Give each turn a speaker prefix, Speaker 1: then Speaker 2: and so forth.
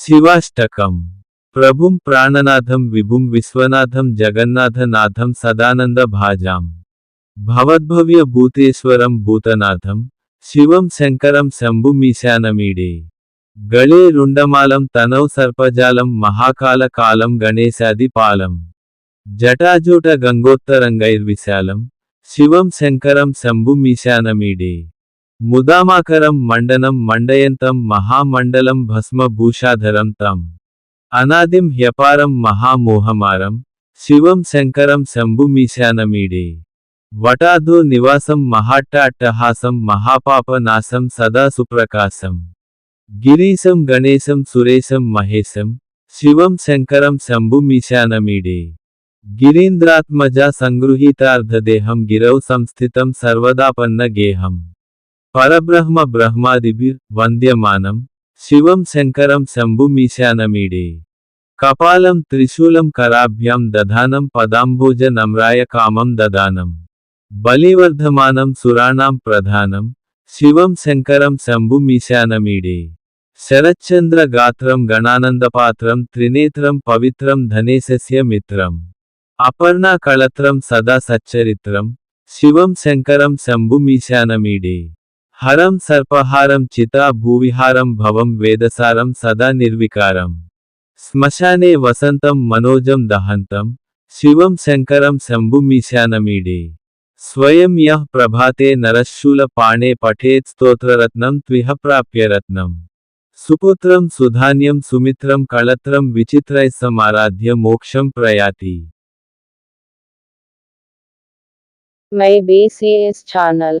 Speaker 1: శివాష్టకం. ప్రభుం ప్రాణనాథం విభుం విశ్వనాథం జగన్నాథనాథం సదానంద భాజాం. భవద్భవ్య భూతేశ్వరం భూతనాథం. శివం శంకరం శంభుమీశానమీడే గళే రుండమాలం తనౌ సర్పజాలం మహాకాల కాలం గణేశాది పాలం. జటాజూట గంగోత్తరంగైర్విశాలం. శివం శంకరం శంభుమీశానమీడే ముదామాకరం మండనం మండయంతం మహామండలం భస్మభూషాధరం తం. అనాదిం హ్యపారం మహామోహమారం. శివం శంకరం శంభుమీశానమీడే వటాదో నివాసం మహాట్ట అట్టహాసం మహాపాప సదా సుప్రకాశం. గిరీశం గణేశం సురేశం మహేశం. శివం శంకరం శంభుమీశానమీడే గిరీంద్రాత్మజా సంగృహీతార్ధదేహం గిరౌ సంస్థితం సర్వదాపన్న గేహం. పరబ్రహ్మ బ్రహ్మాదిభిర్ వంద్యమానం శివం శంకరం శంభుమీశానమీడే కపాలం త్రిశూలం కరాభ్యాం దధానం పదాంబోజ నమ్రాయ కామం దదానం. బలివర్ధమానం సురాణాం ప్రధానం శివం శంకరం శంభుమీశానమీడే శరచ్చంద్ర గాత్రం గణానందపాత్రం త్రినేత్రం పవిత్రం ధనేశస్య మిత్రం. అపర్ణా కళత్రం సదా సచ్చరిత్రం శివం శంకరం శంభుమీశానమీడే हरम सर्पहारम चिता भूविहारम भवम वेदसारम सदा निर्विकारम श्मशाने वसंतम मनोजम दहंतम शिवम शंकरम शंभुमीशानमीडे स्वयं यह प्रभाते नरशूलपाणे पठेत स्तोत्ररत्नं त्विह प्राप्य रत्नम सुपुत्रम सुधान्यम सुमित्रम कलत्रम विचित्र समाराध्य मोक्षम प्रयाति।
Speaker 2: C S channel